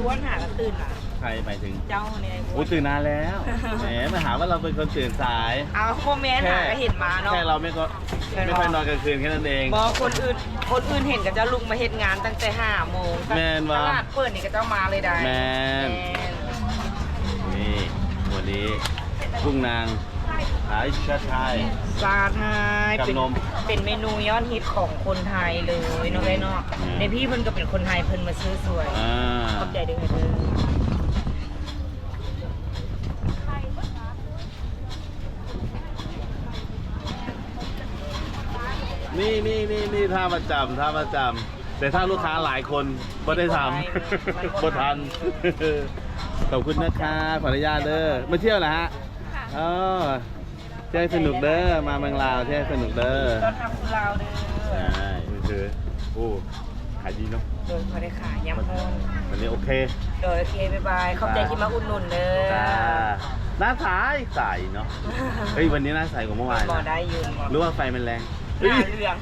อ้วนหากันตื่นอะใครหมายถึงเจ้าเนี่ยไอ้อ้โอ้วยนตื่นนานแล้ว แหมมาหาว่าเราเป็นคนตื่นสาย เอาโมเมนต์หาก็เห็นมาเนาะ แค่เราไม่ก็แค่ไม่ค่อยนอนกลางคืนแค่นั้นเอง บอกคนอื่น คนอื่นเห็นก็จะลุกมาเฮ็ดงานตั้งแต่ห้าโมงแม่นวะ ตลาดเปิดนี่ก็จะมาเลยได้แม่นแม่นนี่วันนี้กุ้งนาง ขายชาไทย ซาไทยกับเป็นนมเป็นเมนูยอดฮิตของคนไทยเลยเนาะเลยเนาะอืม ในพี่เพิ่นก็เป็นคนไทยเพิ่นมาซื้อสวยอ่าขอบใจด้วยเด้อนี่นี่นี่นี่ท่าประจำท่าประจำแต่ถ้าลูกค้าหลายคนไม่ได้ทำ บ่ทัน ขอบคุณนะคะขออนุญาตเด้อมาเที่ยวเหรอฮะ อ๋อเที่ยวให้สนุกเด้อ มาเมืองลาวเที่ยวให้สนุกเด้อต้อนรับคุณลาวเด้อใช่คือโอ้ขายดีเนาะโดยเขาได้ขายยำฮ้อนวันนี้โอเค โดยโอเคบ๊ายบายขอบใจที่มาอุดหนุนเด้อจ้าหน้าใสใสเนาะ เฮ้ยวันนี้หน้าใสกว่าเมื่อวานบ่นะได้ยืนบ่รู้ว่าไฟมันแรง หน้าเรื่อง